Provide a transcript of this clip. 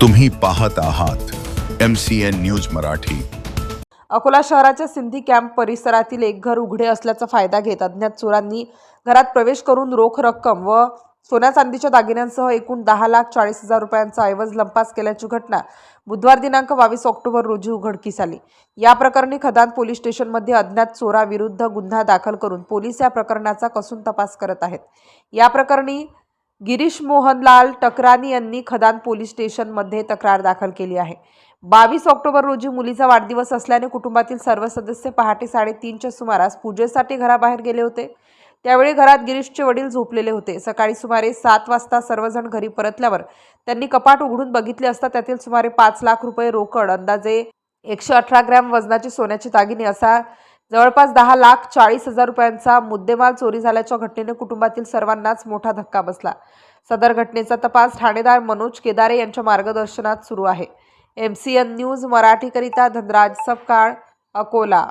तुम्ही पाहत आहात M C N news Marathi. Akola शहराच्या सिंधी कॅम्प परिसरातील एक घर उघडे असल्याचा फायदा घेत अज्ञात चोरांनी घरात प्रवेश करून रोख रक्कम व सोन्या चांदीच्या दागिन्यांसह एकूण दहा लाख चाळीस हजार रुपयांचा ऐवज लंपास केल्याची घटना बुधवार दिनांक बावीस ऑक्टोबर रोजी उघडकीस आली. या प्रकरणी खदान पोलीस स्टेशनमध्ये अज्ञात चोराविरुद्ध गुन्हा दाखल करून पोलीस या प्रकरणाचा कसून तपास करत आहेत. या प्रकरणी गिरीश मोहनलाल टकरानी यांनी खदान पोलीस स्टेशनमध्ये तक्रार दाखल केली आहे. बावीस ऑक्टोबर रोजी मुलीचा वाढदिवस असल्याने कुटुंबातील सर्व सदस्य पहाटे साडेतीनच्या सुमारास पूजेसाठी घराबाहेर गेले होते. त्यावेळी घरात गिरीशचे वडील झोपलेले होते. सकाळी सुमारे सात वाजता सर्वजण घरी परतल्यावर त्यांनी कपाट उघडून बघितले असता त्यातील सुमारे पाच लाख रुपये रोकड अंदाजे एकशे अठरा ग्रॅम वजनाचे सोन्याचे दागिने असा जवळपास दहा लाख चाळीस हजार रुपयांचा मुद्देमाल चोरी झाल्याच्या घटनेने कुटुंबातील सर्वांनाच मोठा धक्का बसला. सदर घटनेचा तपास ठाणेदार मनोज केदारे यांच्या मार्गदर्शनात सुरू आहे. एम सी एन न्यूज मराठीकरिता धनराज सपकाळ अकोला.